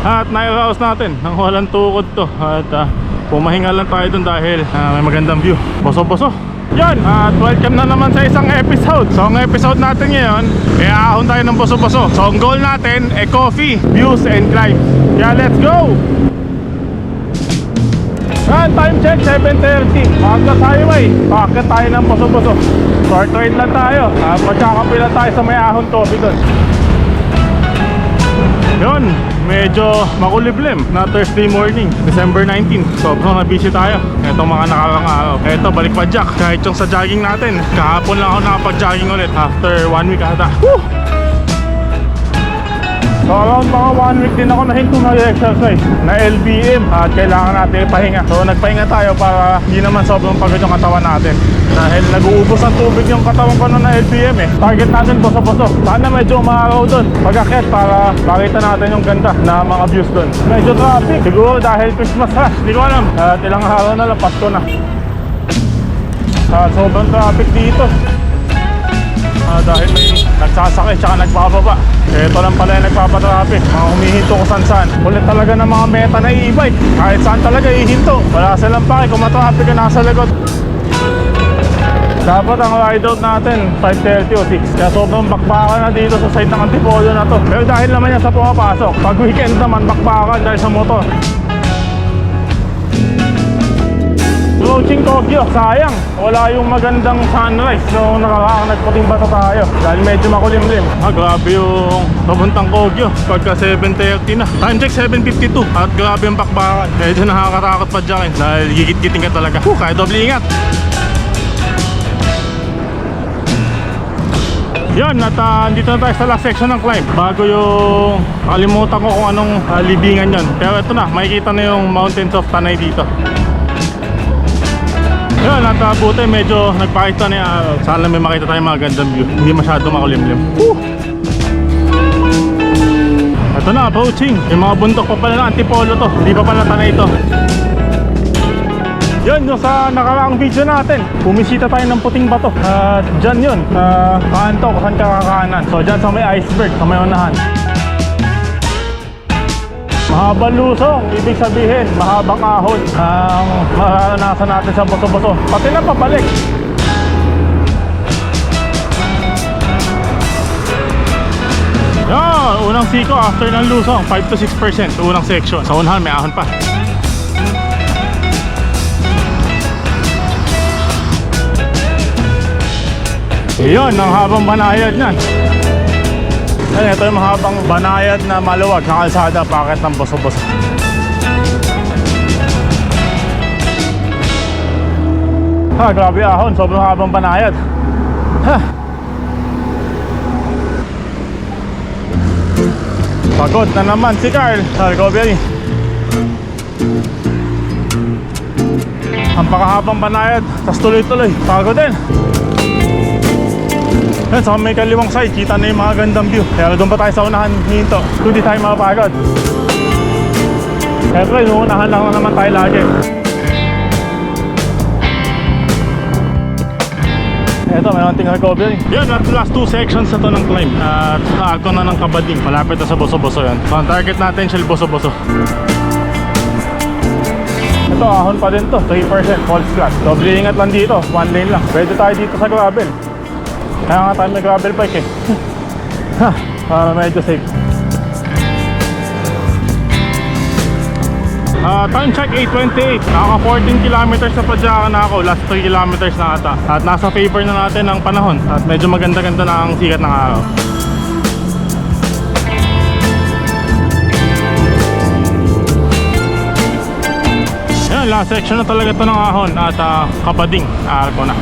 At nairaos natin nang walang tukod to. At ah, pumahinga lang tayo dun dahil ah, may magandang view. Boso-boso. Yan, at welcome na naman sa isang episode. So ang episode natin ngayon E ahon tayo ng boso-boso. So ang goal natin e coffee, views and climb Kaya let's go! Yan, time check 7.30 Hanggang highway Bakit tayo ng boso-boso. Short ride lang tayo. At magkakapi lang tayo sa may ahon coffee dun. Yun, medyo makuliblim na Thursday morning, December 19 Sobrang na tayo. Itong mga nakarang araw. Ito, balik pa jack. Kahit yung sa jogging natin Kahapon lang ako nakapag-jogging ulit. After one week ata. Woo! So around mga one week din ako nahintong nag-exercise na LBM at kailangan natin ipahinga. So nagpahinga tayo para hindi naman sobrang pagod yung katawan natin. Dahil nag-uubos ng tubig yung katawan ko na LBM eh. Target natin boso-boso. Sana medyo umaraw doon. Pag-akit para makita natin yung ganda na mga views doon. Medyo traffic. Siguro dahil Christmas rush. Hindi ko alam. At ilang araw na lang, Pasko na. At sobrang traffic dito. Ah, dahil may nagsasakay tsaka nagbababa. Ito lang pala yung nagpapatraffic. Mga humihinto kung saan saan. Kulit talaga ng mga meta na e-bike. Kahit saan talaga ihinto. Wala silang pake kung matraffic ka nasa likod. Dapat ang ride out natin 5.30 o 6 Kaya sobrang bakbakan na dito sa side ng Antipolo na to Pero dahil naman yan sa pumapasok Pag weekend naman bakbakan dahil sa motor Approaching Tokyo, sayang. Wala yung magandang sunrise. Nung nakakaang nagputing bata tayo? Dahil medyo makulimlim. Ah, grabe yung papuntang Kogyo Pagka 7.30 na. Time check 7.52 At grabe yung bakbakan. Medyo nakakatakot pa dyan eh, Dahil gigit-giting ka talaga. Uh, Kaya doble ingat. Yan, at uh, dito na tayo sa last section ng climb. Bago yung Kalimutan ko kung anong ah, libingan yon Pero ito na, makikita na yung Mountains of Tanay dito yan, at uh, buti medyo nagpakita na yung araw. Sana may makita tayong mga gandang view. Hindi masyado makulimlim. Woo! Ito na, approaching. Yung mga bundok pa pala ng Antipolo to. Hindi pa pala tanay ito. Yun, yung sa nakaraang video natin, bumisita tayo ng puting bato. At dyan yun, uh, kaan to, kung saan ka kakanan. So dyan sa may iceberg, sa may unahan. Mahabang lusong, ibig sabihin, mahabang ahon ang mararanasan natin sa boso-boso. Pati na pabalik. Yan, unang siko after ng lusong, 5 to 6% unang section. Sa unahan, may ahon pa. Iyon, ang habang banayad niyan. Ayan, ito yung mahabang banayad na maluwag na kalsada pakit ng boso-boso. Ha, grabe ahon. Sobrang habang banayad. Ha. Pagod na naman si Carl. Ko, Biyayi. Ang pakahabang banayad. Tapos tuloy-tuloy. Pagod din. Yan, sa may kaliwang side, kita na yung mga gandang view. Kaya doon pa tayo sa unahan hinto. Kung di tayo mapagod. Siyempre, unahan lang naman tayo lagi. Ito, may konting recovery. Yan, at last two sections na to ng climb. At ako na ng kabading. Malapit na sa boso-boso yan. So, ang target natin, shell boso-boso. Ito, ahon pa din to. 3% false flat. Doble ingat lang dito. One lane lang. Pwede tayo dito sa gravel. Kaya nga tayo may gravel bike eh. ha, para medyo safe. Ah, time check 8.28 Naka 14 kilometers na padyakan na ako. Last 3 kilometers na ata. At nasa favor na natin ang panahon. At medyo maganda-ganda na ang sikat ng araw. Yan, last section na talaga to ng ahon. At ah, kabading, aaral ko na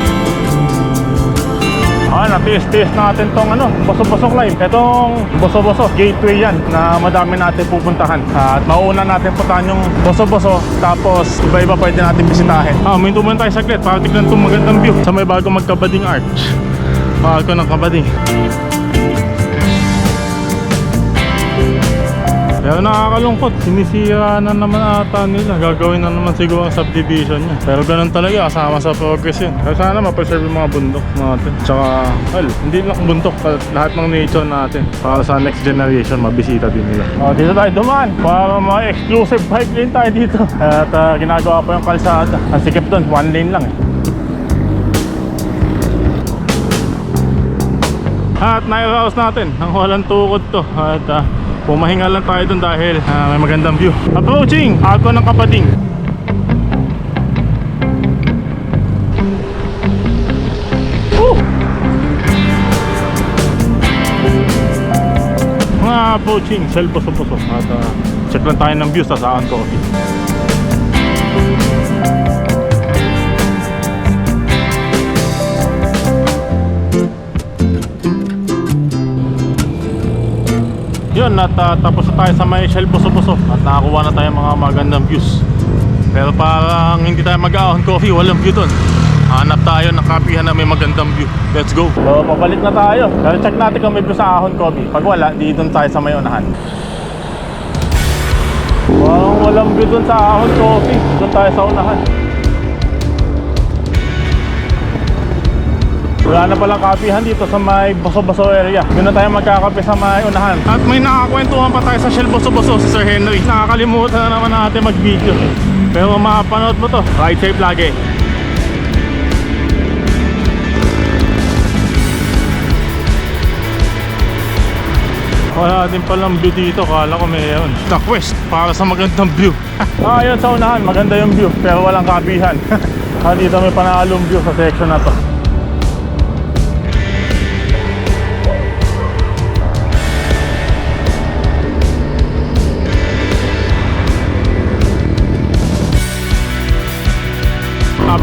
Ah, natiis-tiis natin tong ano, boso-boso climb. Itong boso-boso, gateway yan na madami natin pupuntahan. At mauna natin puntahan yung boso-boso, tapos iba-iba pwede natin bisitahin. Ah, uminto muna tayo saglit para tignan itong magandang view sa may bago magkabading arch. Bago ng kabading. Pero nakakalungkot, sinisira na naman ata nila. Gagawin na naman siguro ang subdivision niya. Pero ganun talaga, kasama sa progress yun. Kaya sana ma-preserve yung mga bundok natin. Tsaka, well, hindi lang bundok, lahat ng nature natin. Para sa next generation, mabisita din nila. Oh, dito tayo dumaan. Para mga exclusive bike lane tayo dito. At ah, ginagawa pa yung kalsada. Ang sikip doon, one lane lang eh. At nai-rouse natin ang walang tukod to At uh, pumahinga lang tayo dun dahil ah, may magandang view Approaching! Ako ng kapating Woo! Mga approaching, Shell Poso-Poso At ah, check lang tayo ng views sa saan coffee Yun, at ah, tapos na tayo sa may Shell Buso-Buso At nakakuha na tayo mga magandang views. Pero parang hindi tayo mag-ahon coffee, walang view dun. Hanap tayo ng kapihan na may magandang view. Let's go. So, pabalik na tayo. Pero check natin kung may view sa ahon coffee Pag wala, di dun tayo sa may unahan. Parang walang view dun sa ahon coffee Dun tayo sa unahan Wala na palang kapihan dito sa may Boso-Boso area. Doon na tayo magkakape sa may unahan. At may nakakwentuhan pa tayo sa Shell Boso-Boso si Sir Henry. Nakakalimutan na naman natin mag-video. Pero mapanood mo to. Ride safe lagi. Wala din palang view dito. Kala ko mayroon. The quest para sa magandang view. ah, yun sa unahan. Maganda yung view. Pero walang kapihan. ah, dito may panalong view sa section na to.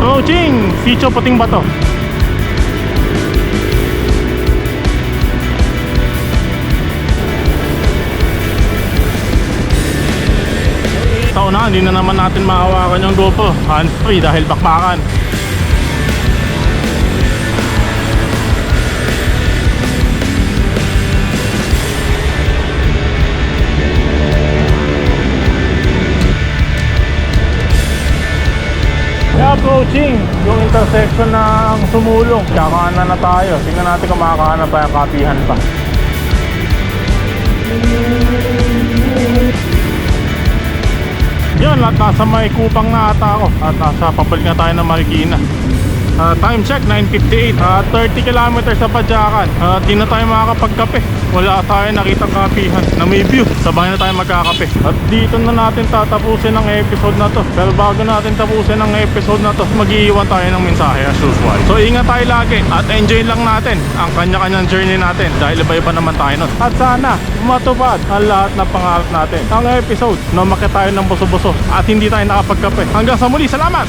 Approaching Sitio Puting Bato. Sa una, hindi na naman natin mahawakan yung GoPro Hands free dahil bakbakan Approaching yung intersection ng sumulong. Kakanan na tayo. Tingnan natin kung makakahanap pa kapihan pa. Yun, at nasa may kupang na ata ako. At nasa pabalik na tayo ng Marikina. Ah, time check, 9.58 Ah, 30 kilometers sa Padyakan At di na tayo makakapagkape. Wala tayo nakitang kapihan na may view. Sabay na tayo magkakape. At dito na natin tatapusin ang episode na to. Pero bago natin tapusin ang episode na to Mag-iiwan tayo ng mensahe as usual. So ingat tayo lagi At enjoy lang natin ang kanya-kanyang journey natin. Dahil iba-iba naman tayo nun. At sana matupad ang lahat ng pangarap natin. Ang episode na makita tayo ng buso-buso At hindi tayo nakapagkape. Hanggang sa muli, salamat!